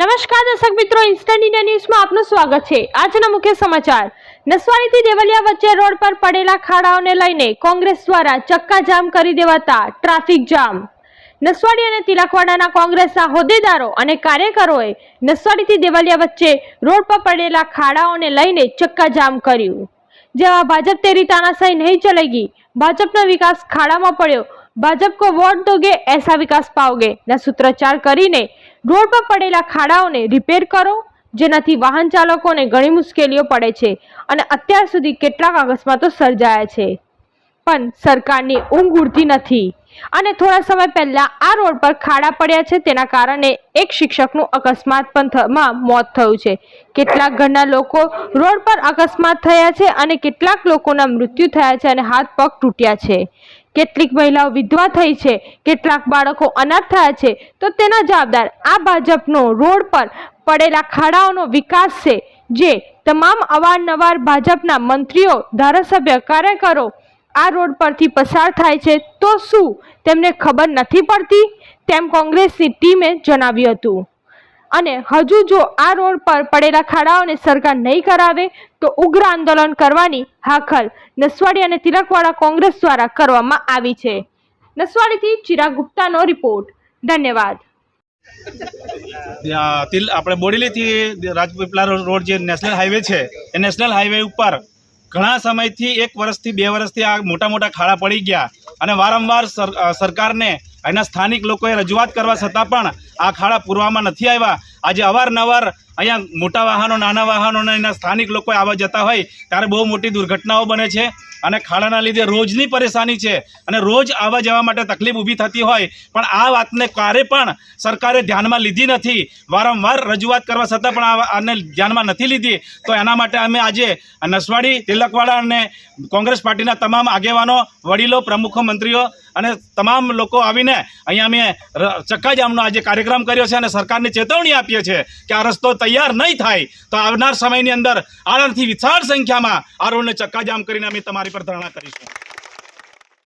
નમસ્કાર દર્શક મિત્રો ઇન્સ્ટન્ટ ઇન્ડિયા ન્યૂઝમાં આપનું સ્વાગત છે. આજના મુખ્ય સમાચાર. નસવાડીથી દેવલિયા વચ્ચે રોડ પર પડેલા ખાડાઓને લઈને કોંગ્રેસ દ્વારા ચક્કાજામ કરી દેવાતા ટ્રાફિક જામ. નસવાડી અને તિલકવાડાના કોંગ્રેસના હોદ્દેદારો અને કાર્યકરોએ નસવાડીથી દેવલિયા વચ્ચે રોડ પર પડેલા ખાડાઓને લઈને ચક્કાજામ કર્યું. જેવા ભાજપ તેરી તાનાશાહી નહીં ચલેગી ભાજપનો વિકાસ ખાડામાં પડ્યો. ભાજપ કો વોટ દોગે, એસા વિકાસ પાઓગે. ના સૂત્રોચ્ચાર કરીને રોડ પર પડેલા ખાડાઓને રિપેર કરો, જેનાથી વાહન ચાલકોને ઘણી મુશ્કેલીઓ પડે છે અને અત્યાર સુધી કેટલાક અકસ્માતો સર્જાયા છે. પણ સરકારની ઊંઘ ઉડતી નથી અને થોડા સમય પહેલા આ રોડ પર ખાડા પડ્યા છે તેના કારણે એક શિક્ષકનું અકસ્માત પણ માં મોત થયું છે. કેટલાક ઘરના લોકો રોડ પર અકસ્માત થયા છે અને કેટલાક લોકોના મૃત્યુ થયા છે અને હાથ પગ તૂટ્યા છે. કેટલીક મહિલાઓ વિધવા થઈ છે, કેટલાક બાળકો અનાથ થયા છે, તો તેના જવાબદાર આ ભાજપનો રોડ પર પડેલા ખાડાઓનો વિકાસ છે, જે તમામ અવારનવાર ભાજપના મંત્રીઓ, ધારાસભ્ય, કાર્યકરો આ રોડ પરથી પસાર થાય છે, તો શું? તેમને ખબર નથી પડતી? તેમ કોંગ્રેસની ટીમે જણાવ્યું હતું. અને હજુ જો આ રોડ પર પડેલા ખાડાઓને સરકાર નહીં કરાવે, તો ઉગ્ર આંદોલન કરવાની હાખલ નસવાડી અને તિલકવાડા કોંગ્રેસ દ્વારા કરવામાં આવી છે. નસવાડીથી ચિરાગ ગુપ્તાનો રિપોર્ટ. ધન્યવાદ. તિલ, આપણે બોડેલીથી રાજપીપલા રોડ જે નેશનલ હાઈવે છે, એ નેશનલ હાઈવે ઉપર ઘણા સમયથી એક વર્ષથી બે વર્ષથી આ મોટા મોટા ખાડા પડી ગયા અને વારંવાર સર સરકારને એના સ્થાનિક લોકોએ રજૂઆત કરવા છતાં પણ આ ખાડા પૂરવામાં નથી આવ્યા. આજે અવારનવાર અહીંયા મોટા વાહનો, નાના વાહનો અને એના સ્થાનિક લોકો આવવા જતા હોય ત્યારે બહુ મોટી દુર્ઘટનાઓ બને છે અને ખાડાના લીધે રોજની પરેશાની છે અને રોજ આવવા જવા માટે તકલીફ ઊભી થતી હોય. પણ આ વાતને ક્યારે પણ સરકારે ધ્યાનમાં લીધી નથી. વારંવાર રજૂઆત કરવા છતાં પણ આને ધ્યાનમાં નથી લીધી. તો એના માટે અમે આજે નસવાડી, તિલકવાડા અને કોંગ્રેસ પાર્ટીના તમામ આગેવાનો, વડીલો, પ્રમુખો, મંત્રીઓ અને તમામ લોકો આવીને અહીંયા ર- ચક્કાજામનો આજે કાર્યક્રમ કર્યો છે અને સરકારને ચેતવણી આપીએ છીએ કે આ રસ્તો તૈયાર નહીં થાય તો આવનાર સમયની અંદર આણંદથી વિશાળ સંખ્યામાં આ રોડને ચક્કાજામ કરીને અમે તમારી પર ધરણા કરીશું.